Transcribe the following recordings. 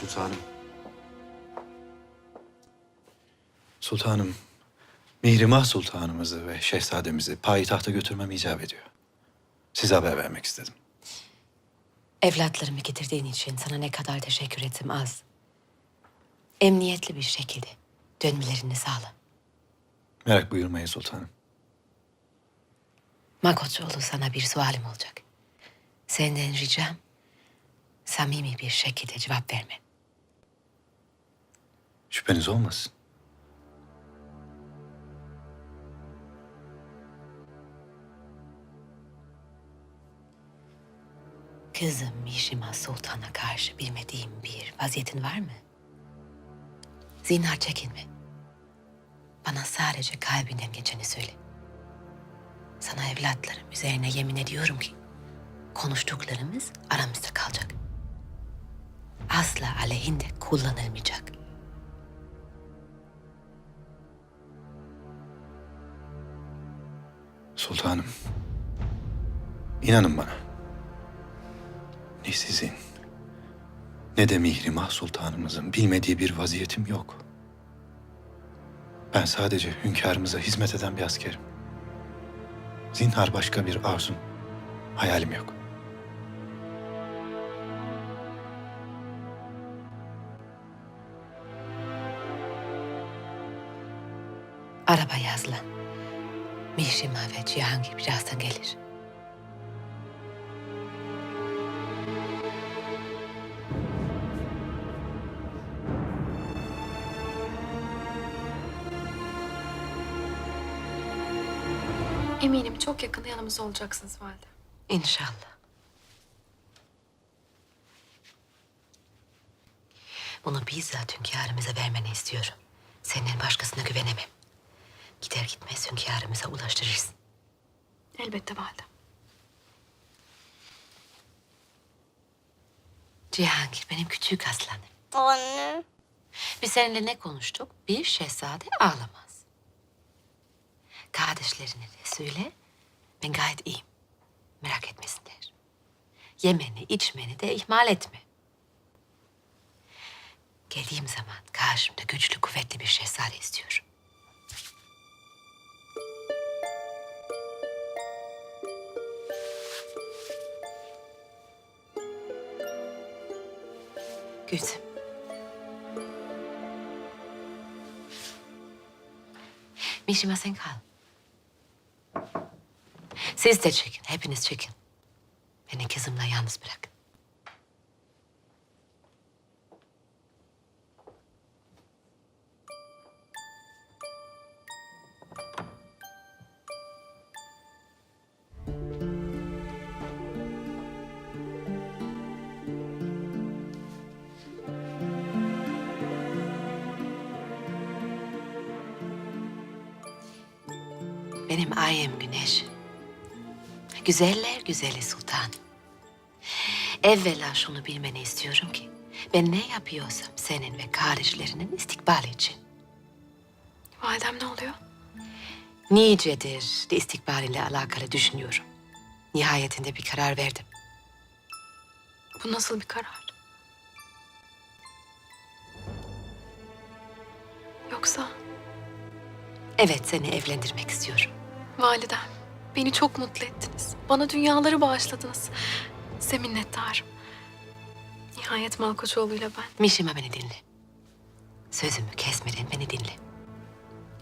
sultanım. Sultanım, Mihrimah Sultanımızı ve şehzademizi payitahta götürmem icap ediyor. Size haber vermek istedim. Evlatlarımı getirdiğin için sana ne kadar teşekkür ettim az. Emniyetli bir şekilde dönmelerini sağla. Merak buyurmayın sultanım. Makotoğlu sana bir sualim olacak. Senden ricam samimi bir şekilde cevap verme. Şüpheniz olmasın. Kızım Mişima Sultan'a karşı bilmediğim bir vaziyetin var mı? Zinhar çekinme. Bana sadece kalbinden geçeni söyle. Sana evlatlarım üzerine yemin ediyorum ki konuştuklarımız aramızda kalacak. Asla aleyhinde kullanılmayacak. Sultanım, inanın bana. Ne sizin, ne de Mihrimah Sultanımızın bilmediği bir vaziyetim yok. Ben sadece hünkârımıza hizmet eden bir askerim. Zinhar başka bir arzum, hayalim yok. Araba yazlan. Mişima ve Cihangir birazdan gelir. Eminim çok yakında yanımızda olacaksınız valide. İnşallah. Bunu bizzat hünkârımıza vermeni istiyorum. Senden başkasına güvenemem. Gider gitmez hünkârımıza ulaştırırsın. Elbette valide. Cihangir benim küçük aslanım. Anne. Biz seninle ne konuştuk? Bir şehzade ağlamaz. Kardeşlerine de söyle, ben gayet iyiyim. Merak etmesinler. Yemeni, içmeni de ihmal etme. Geldiğim zaman karşımda güçlü, kuvvetli bir şehzade istiyorum. Gülsüm. Mişima sen kal. Siz de çekin, hepiniz çekin. Beni kızımla yalnız bırakın. Benim ayım güneş. Güzeller güzeli sultan. Evvela şunu bilmeni istiyorum ki... ...ben ne yapıyorsam senin ve kardeşlerinin istikbali için. Validem ne oluyor? Nicedir de istikbaliyle alakalı düşünüyorum. Nihayetinde bir karar verdim. Bu nasıl bir karar? Yoksa Evet seni evlendirmek istiyorum. Validem beni çok mutlu ettiniz. Bana dünyaları bağışladınız. Size minnettarım. Nihayet Malkoçoğlu'yla ben. Mişima beni dinle. Sözümü kesmeden beni dinle.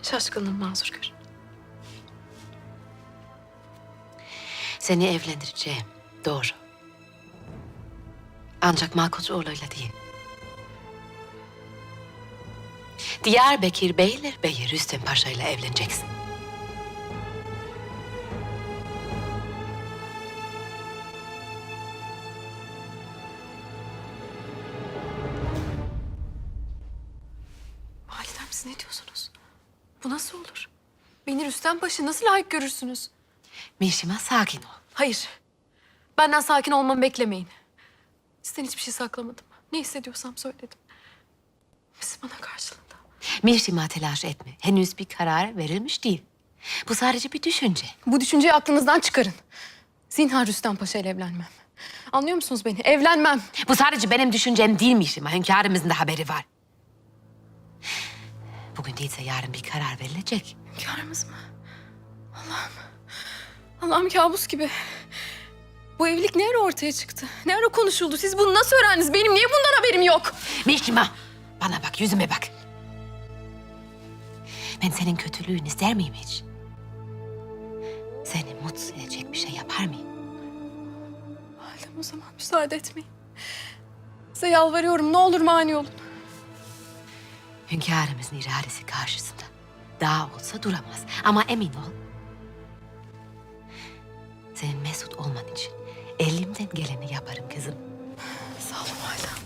Şaşkınlığım mazur gör. Seni evlendireceğim. Doğru. Ancak Malkoçoğlu'yla değil. Diyarbakır Beylerbeyi Rüstem Paşa ile evleneceksin. Bu nasıl olur? Beni Rüstem Paşa nasıl layık görürsünüz? Mişima sakin ol. Hayır. Benden sakin olmamı beklemeyin. Sizden hiçbir şey saklamadım. Ne hissediyorsam söyledim. Siz bana karşılığında. Mişima telaş etme. Henüz bir karar verilmiş değil. Bu sadece bir düşünce. Bu düşünceyi aklınızdan çıkarın. Zinhar Rüstem Paşa ile evlenmem. Anlıyor musunuz beni? Evlenmem. Bu sadece benim düşüncem değilmiş ama hünkârımızın da haberi var. Bugün değilse yarın bir karar verilecek. Hünkârımız mı? Allah'ım. Allah'ım kabus gibi. Bu evlilik ne ara ortaya çıktı? Ne ara konuşuldu? Siz bunu nasıl öğrendiniz? Benim niye bundan haberim yok? Mişima bana bak yüzüme bak. Ben senin kötülüğünü ister miyim hiç? Seni mutsuz edecek bir şey yapar mıyım? Validem o zaman müsaade etmeyin. Size yalvarıyorum ne olur mani olun. Hünkârımızın iradesi karşısında daha olsa duramaz. Ama emin ol. Senin mesut olman için elimden geleni yaparım kızım. Sağ olun validem.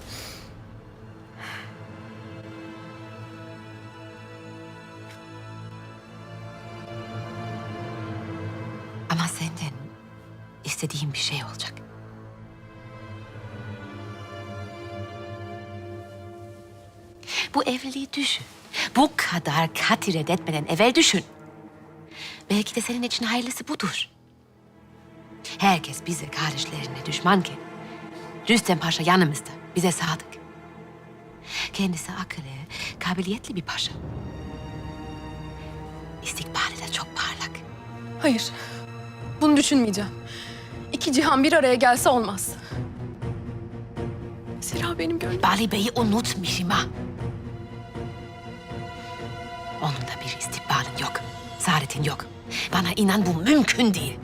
Ama senden istediğim bir şey olacak. Bu evliliği düşün. Bu kadar katı reddetmeden evvel düşün. Belki de senin için hayırlısı budur. Herkes bize kardeşlerine düşmanken Rüstem Paşa yanımızda, bize sadık. Kendisi akıllı, kabiliyetli bir paşa. İstikbali de çok parlak. Hayır. Bunu düşünmeyeceğim. İki cihan bir araya gelse olmaz. Zira benim gönlüm... Bali Bey'i unutmuşum ha. Onun da bir istikbalin yok. Saadetin yok. Bana inan bu mümkün değil.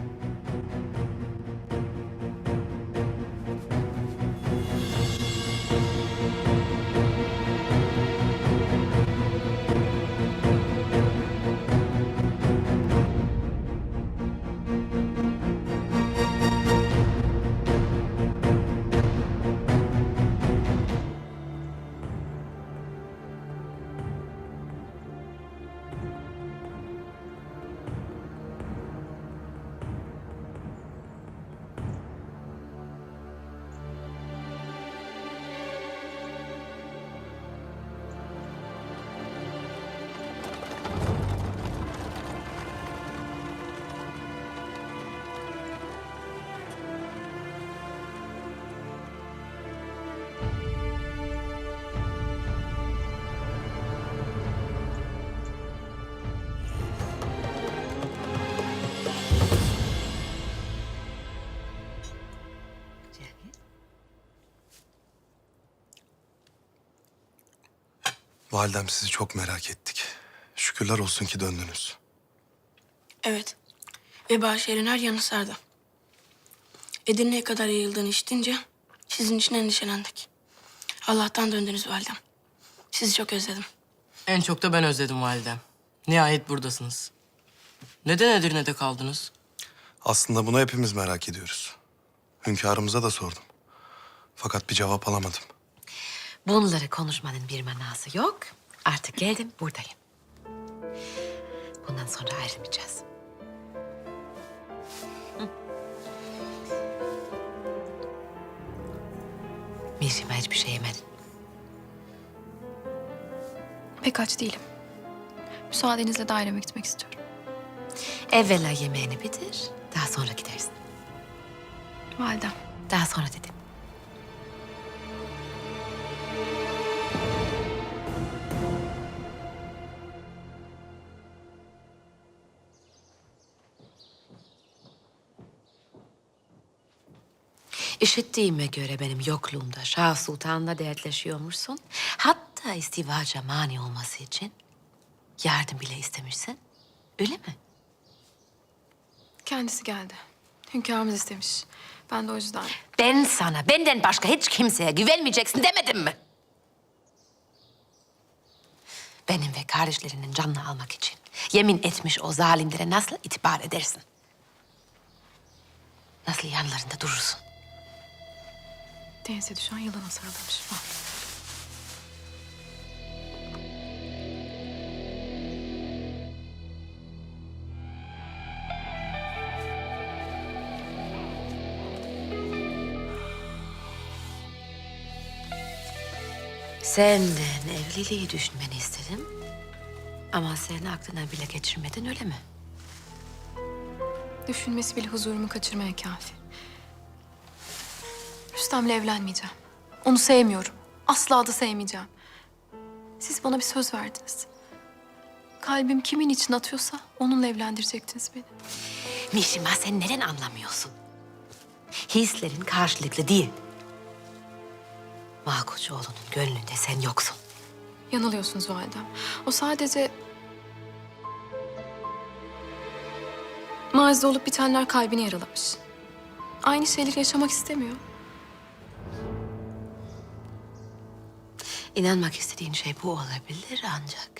Validem sizi çok merak ettik. Şükürler olsun ki döndünüz. Evet. Veba şehrin her yanı sardı. Edirne'ye kadar yayıldığını işitince sizin için endişelendik. Allah'tan döndünüz validem. Sizi çok özledim. En çok da ben özledim validem. Nihayet buradasınız. Neden Edirne'de kaldınız? Aslında bunu hepimiz merak ediyoruz. Hünkârımıza da sordum. Fakat bir cevap alamadım. Bunları konuşmanın bir manası yok. Artık geldim, buradayım. Bundan sonra ayrılmayacağız. Hı. Mişima hiçbir şey yemedin. Pek aç değilim. Müsaadenizle daireme gitmek istiyorum. Evvela yemeğini bitir, daha sonra gidersin. Validem. Daha sonra dedim. İşittiğime göre benim yokluğumda Şah Sultan'la dertleşiyormuşsun. Hatta istivaca mani olması için yardım bile istemişsin. Öyle mi? Kendisi geldi. Hünkârımız istemiş. Ben de o yüzden... Ben sana benden başka hiç kimseye güvenmeyeceksin demedim mi? Benim ve kardeşlerinin canını almak için yemin etmiş o zalimlere nasıl itibar edersin? Nasıl yanlarında durursun? Denize düşen yılana sarılmış. Al. Senden evliliği düşünmeni istedim. Ama sen aklına bile geçirmedin öyle mi? Düşünmesi bile huzurumu kaçırmaya kafi. Rüstem'le evlenmeyeceğim. Onu sevmiyorum. Asla da sevmeyeceğim. Siz bana bir söz verdiniz. Kalbim kimin için atıyorsa onunla evlendirecektiniz beni. Mişima sen neden anlamıyorsun? Hislerin karşılıklı değil. Malkoçoğlu'nun gönlünde sen yoksun. Yanılıyorsunuz validem. O sadece... Mazide olup bitenler kalbini yaralamış. Aynı şeyleri yaşamak istemiyor. İnanmak istediğin şey bu olabilir ancak...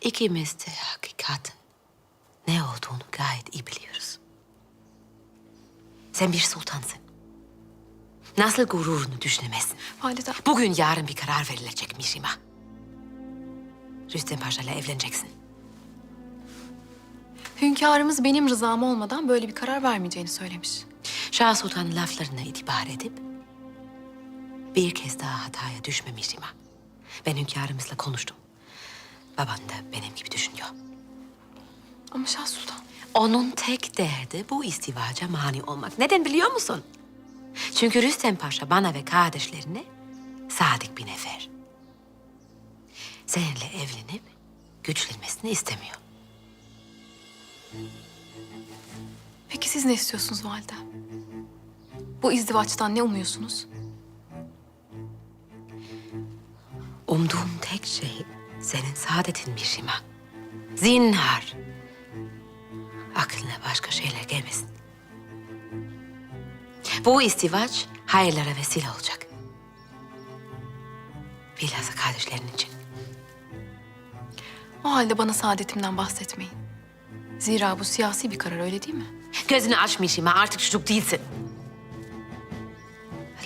...ikimiz de hakikatin ne olduğunu gayet iyi biliyoruz. Sen bir sultansın. Nasıl gururunu düşünemezsin? Validem, Bugün yarın bir karar verilecek Mişima. Rüstem Paşa ile evleneceksin. hünkârımız benim rızam olmadan böyle bir karar vermeyeceğini söylemiş. Şah Sultan'ın laflarına itibar edip... ...bir kez daha hataya düşme Mişima. Ben hünkârımızla konuştum. Baban da benim gibi düşünüyor. Ama Şah Sultan, Onun tek derdi bu istivaca mani olmak. Neden biliyor musun? Çünkü Rüstem Paşa bana ve kardeşlerine sadık bir nefer. Seninle evlenip güçlenmesini istemiyor. peki siz ne istiyorsunuz validem? Bu izdivaçtan ne umuyorsunuz? Umduğum tek şey senin saadetin Mişima. Zinhar. Aklına başka şeyler gelmesin. Bu istivaç hayırlara vesile olacak. Bilhassa kardeşlerin için. O halde bana saadetimden bahsetmeyin. Zira bu siyasi bir karar öyle değil mi? Gözünü aç Mişima artık çocuk değilsin.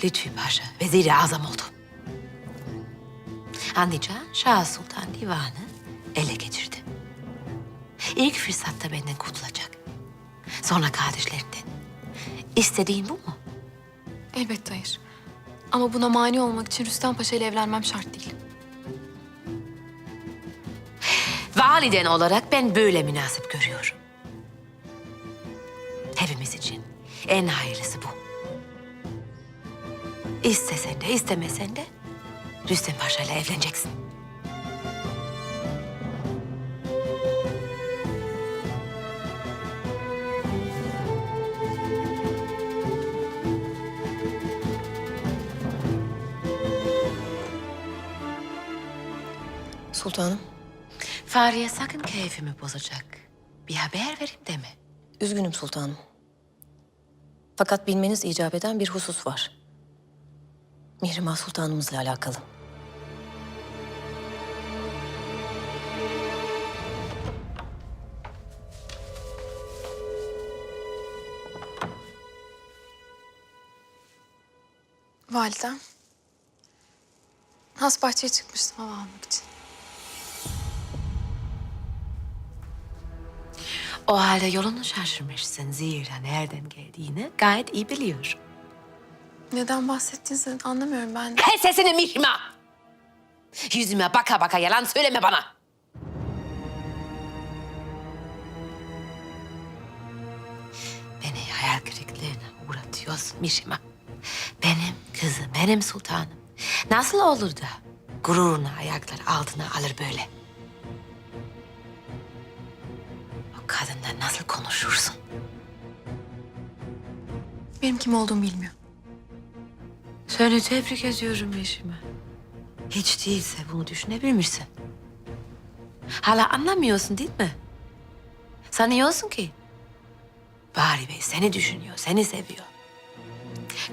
Lütfi Paşa veziri azam oldu. Anlayacağın Şah Sultan Divanı ele geçirdi. İlk fırsatta benden kurtulacak. Sonra kardeşlerinden. İstediğin bu mu? Elbette hayır. Ama buna mani olmak için Rüstem Paşa ile evlenmem şart değil. Validen olarak ben böyle münasip görüyorum. Hepimiz için en hayırlısı bu. İstesen de istemesen de Rüstem Paşa ile evleneceksin. Sultanım, Fahriye sakın keyfimi bozacak. Bir haber vereyim deme. üzgünüm sultanım. Fakat bilmeniz icap eden bir husus var. Mihrimah Sultanımızla alakalı. Validem. Has bahçeye çıkmıştım hava almak için. O halde yolunu şaşırmışsın. Zira nereden geldiğini gayet iyi biliyorum. Neden bahsettiğinizi anlamıyorum ben. Kes sesini Mihrimah! Yüzüme baka baka yalan söyleme bana. Beni hayal kırıklığına uğratıyorsun Mihrimah. Benim kızım, benim sultanım. Nasıl olur da gururunu ayaklar altına alır böyle? Konuşursun? Benim kim olduğumu bilmiyor. Seni tebrik ediyorum Yeşime. Hiç değilse bunu düşünebilmişsin. Hala anlamıyorsun değil mi? Sanıyorsun ki Bari Bey seni düşünüyor, seni seviyor.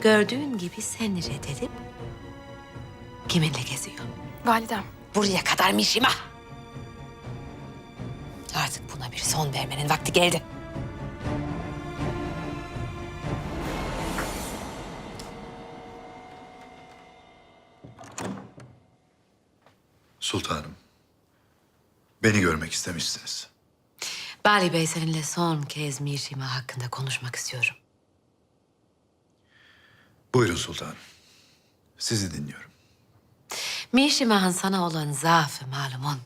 Gördüğün gibi seni reddedip kiminle geziyor? Validem. Buraya kadar Mişima. Artık buna bir son vermenin vakti geldi. Sultanım. Beni görmek istemişsiniz. Bari Bey seninle son kez Mişima hakkında konuşmak istiyorum. Buyurun sultanım. Sizi dinliyorum. Mişima'nın sana olan zaafı malumun.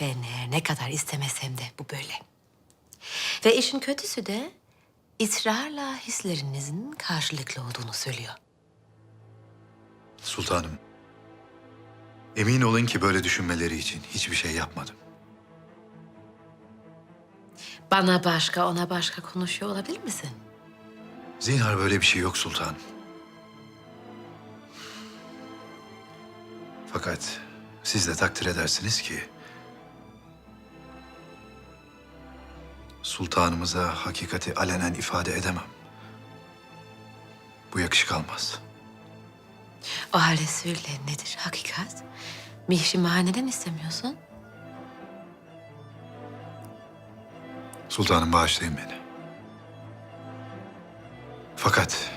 Ben her ne kadar istemesem de bu böyle. Ve işin kötüsü de ısrarla hislerinizin karşılıklı olduğunu söylüyor. Sultanım. Emin olun ki böyle düşünmeleri için hiçbir şey yapmadım. Bana başka, ona başka konuşuyor olabilir misin? Zinhar böyle bir şey yok sultanım. Fakat siz de takdir edersiniz ki... Sultanımıza hakikati alenen ifade edemem. Bu yakışık almaz. O halde söyle nedir hakikat? Mihrimah'a neden istemiyorsun? Sultanım bağışlayın beni. Fakat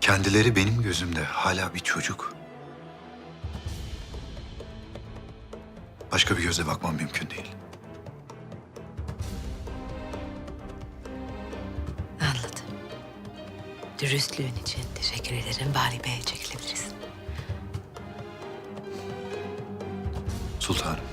kendileri benim gözümde hala bir çocuk. Başka bir göze bakmam mümkün değil. Dürüstlüğün için teşekkür ederim. Bari Bey'e çekilebiliriz. Sultanım.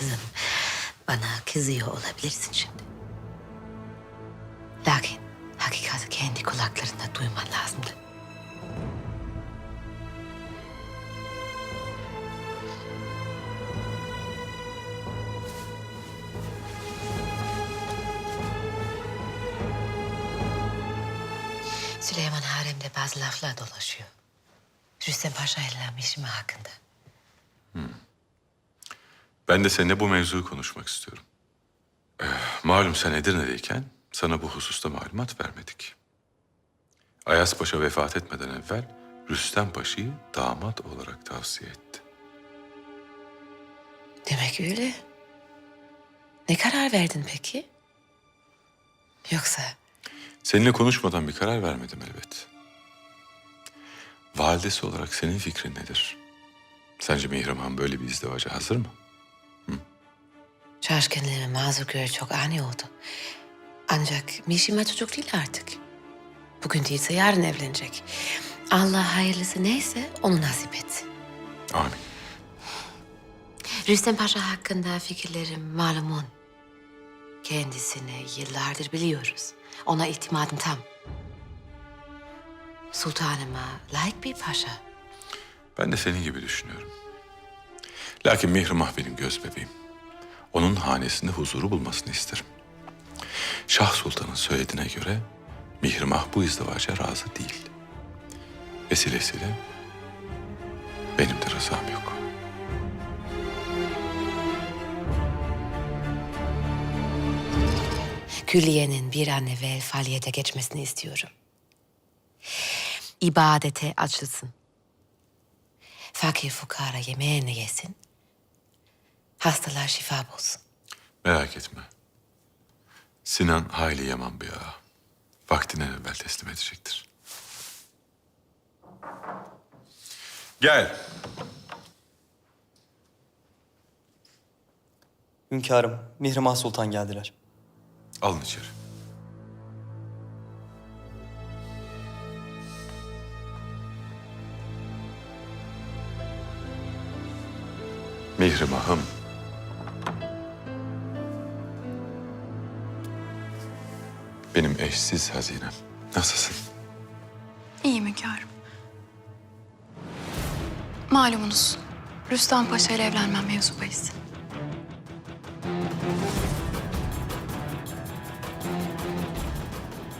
Kızım. Bana kızıyor olabilirsin şimdi. Lakin hakikati kendi kulaklarında duyman lazımdı. Süleyman haremde bazı laflar dolaşıyor. Rüstem Paşa ile hakkında. Ben de seninle bu mevzuyu konuşmak istiyorum. Ee, malum sen Edirne'deyken sana bu hususta malumat vermedik. Ayas Paşa vefat etmeden evvel Rüstem Paşa'yı damat olarak tavsiye etti. Demek öyle. Ne karar verdin peki? Yoksa Seninle konuşmadan bir karar vermedim elbet. Validesi olarak senin fikrin nedir? Sence Mihrimah böyle bir izdivaca hazır mı? Şaşkınlığımı mazur gör çok ani oldu. Ancak Mişima çocuk değil artık. Bugün değilse yarın evlenecek. Allah hayırlısı neyse onu nasip etsin. Amin. Rüstem Paşa hakkında fikirlerim malumun. Kendisini yıllardır biliyoruz. Ona itimadım tam. Sultanıma layık bir paşa. Ben de senin gibi düşünüyorum. Lakin Mihrimah benim göz bebeğim. Onun hanesinde huzuru bulmasını isterim. Şah Sultan'ın söylediğine göre Mihrimah bu izdivaca razı değil. Vesilesiyle benim de rızam yok. Külliyenin bir an evvel faaliyete geçmesini istiyorum. İbadete açılsın. Fakir fukara yemeğini yesin. Hastalar şifa bulsun. Merak etme. Sinan hayli yaman bir ağa. Vaktinden evvel teslim edecektir. Gel. Hünkârım, Mihrimah Sultan geldiler. Alın içeri. Mihrimah'ım. Benim eşsiz hazinem. Nasılsın? İyiyim hünkârım. Malumunuz Rüstem Paşa ile evlenmem mevzu.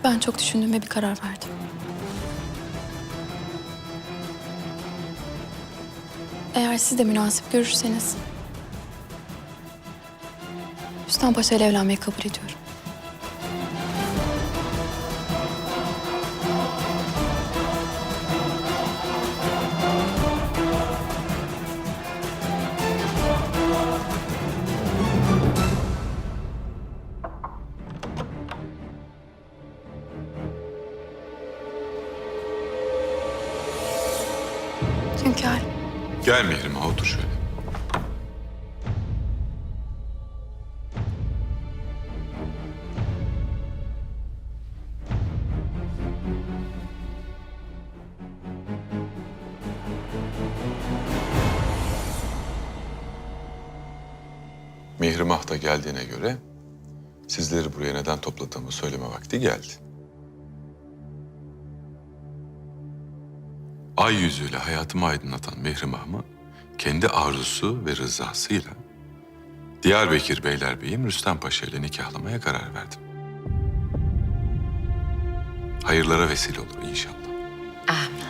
Ben çok düşündüm ve bir karar verdim. Eğer siz de münasip görürseniz... Rüstem Paşa ile evlenmeyi kabul ediyorum. Hünkârım. Gel Mihrimah otur şöyle. Mihrimah da geldiğine göre sizleri buraya neden topladığımı söyleme vakti geldi. Ay yüzüyle hayatımı aydınlatan Mihrimah'ımı kendi arzusu ve rızasıyla Diyarbakır Beylerbeyim Rüstem Paşa ile nikahlamaya karar verdim. Hayırlara vesile olur inşallah. Amin.